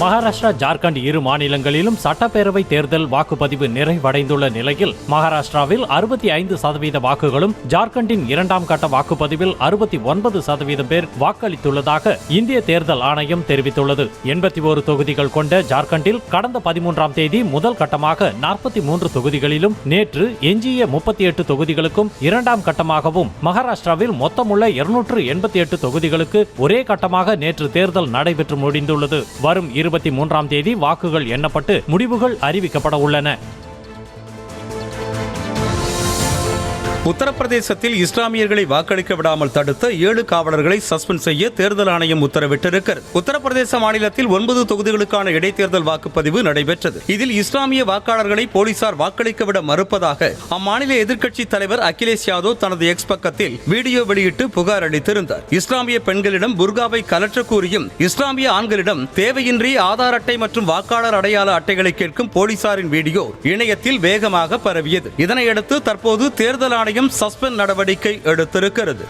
மகாராஷ்டிரா ஜார்க்கண்ட் இரு மாநிலங்களிலும் சட்டப்பேரவை தேர்தல் வாக்குப்பதிவு நிறைவடைந்துள்ள நிலையில் மகாராஷ்டிராவில் அறுபத்தி ஐந்து சதவீத வாக்குகளும் ஜார்க்கண்டின் இரண்டாம் கட்ட வாக்குப்பதிவில் அறுபத்தி ஒன்பது சதவீதம் பேர் வாக்களித்துள்ளதாக இந்திய தேர்தல் ஆணையம் தெரிவித்துள்ளது. எண்பத்தி ஒரு தொகுதிகள் கொண்ட ஜார்க்கண்டில் கடந்த பதிமூன்றாம் தேதி முதல் கட்டமாக நாற்பத்தி மூன்று தொகுதிகளிலும் நேற்று எஞ்சிய முப்பத்தி எட்டு தொகுதிகளுக்கும் இரண்டாம் கட்டமாகவும் மகாராஷ்டிராவில் மொத்தமுள்ள இருநூற்று எண்பத்தி எட்டு தொகுதிகளுக்கு ஒரே கட்டமாக நேற்று தேர்தல் நடைபெற்று முடிந்துள்ளது. வரும் இருபத்தி மூன்றாம் தேதி வாக்குகள் எண்ணப்பட்டு முடிவுகள் அறிவிக்கப்பட உள்ளன. உத்தரப்பிரதேசத்தில் இஸ்லாமியர்களை வாக்களிக்க விடாமல் தடுத்த ஏழு காவலர்களை சஸ்பெண்ட் செய்ய தேர்தல் ஆணையம் உத்தரவிட்டிருக்கிறது. உத்தரப்பிரதேச மாநிலத்தில் ஒன்பது தொகுதிகளுக்கான இடைத்தேர்தல் வாக்குப்பதிவு நடைபெற்றது. இதில் இஸ்லாமிய வாக்காளர்களை போலீசார் வாக்களிக்க விட மறுப்பதாக அம்மாநில எதிர்க்கட்சி தலைவர் அகிலேஷ் யாதவ் தனது எக்ஸ் பக்கத்தில் வீடியோ வெளியிட்டு புகார் அளித்திருந்தார். இஸ்லாமிய பெண்களிடம் புர்காவை கலற்ற கூறியும் இஸ்லாமிய ஆண்களிடம் தேவையின்றி ஆதார் அட்டை மற்றும் வாக்காளர் அடையாள அட்டைகளை கேட்கும் போலீசாரின் வீடியோ இணையத்தில் வேகமாக பரவியது. இதனையடுத்து தற்போது தேர்தல் ஆணையம் சஸ்பெண்ட் நடவடிக்கை எடுத்திருக்கிறது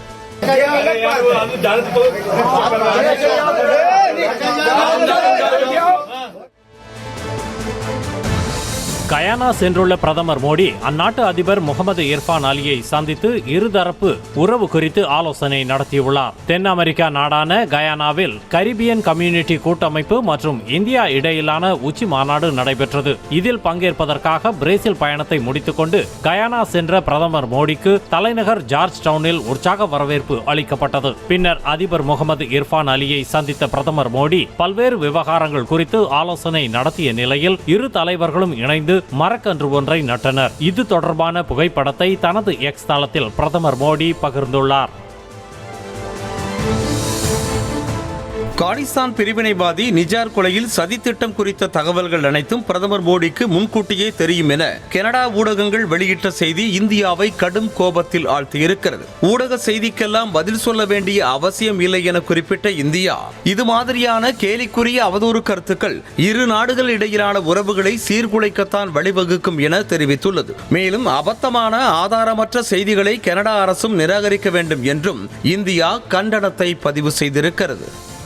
கயானா சென்றுள்ள பிரதமர் மோடி அந்நாட்டு அதிபர் முகமது இர்ஃபான் அலியை சந்தித்து இருதரப்பு உறவு குறித்து ஆலோசனை நடத்தியுள்ளார். தென் அமெரிக்கா நாடான கயானாவில் கரிபியன் கம்யூனிட்டி கூட்டமைப்பு மற்றும் இந்தியா இடையிலான உச்சி மாநாடு நடைபெற்றது. இதில் பங்கேற்பதற்காக பிரேசில் பயணத்தை முடித்துக்கொண்டு கயானா சென்ற பிரதமர் மோடிக்கு தலைநகர் ஜார்ஜ் டவுனில் உற்சாக வரவேற்பு அளிக்கப்பட்டது. பின்னர் அதிபர் முகமது இர்ஃபான் அலியை சந்தித்த பிரதமர் மோடி பல்வேறு விவகாரங்கள் குறித்து ஆலோசனை நடத்திய நிலையில் இரு தலைவர்களும் இணைந்து மரக்கன்று ஒன்றை நட்டனர். இது தொடர்பான புகைப்படத்தை தனது எக்ஸ் தளத்தில் பிரதமர் மோடி பகிர்ந்துள்ளார். காலிஸ்தான் பிரிவினைவாதி நிஜார் கொலையில் சதித்திட்டம் குறித்த தகவல்கள் அனைத்தும் பிரதமர் மோடிக்கு முன்கூட்டியே தெரியும் என கனடா ஊடகங்கள் வெளியிட்ட செய்தி இந்தியாவை கடும் கோபத்தில் ஆழ்த்தியிருக்கிறது. ஊடக செய்திக்கெல்லாம் பதில் சொல்ல வேண்டிய அவசியம் இல்லை என குறிப்பிட்ட இந்தியா இது மாதிரியான கேலிக்குரிய அவதூறு கருத்துக்கள் இரு நாடுகள் இடையிலான உறவுகளை சீர்குலைக்கத்தான் வழிவகுக்கும் என தெரிவித்துள்ளது. மேலும் அபத்தமான ஆதாரமற்ற செய்திகளை கனடா அரசும் நிராகரிக்க வேண்டும் என்றும் இந்தியா கண்டனத்தை பதிவு செய்திருக்கிறது.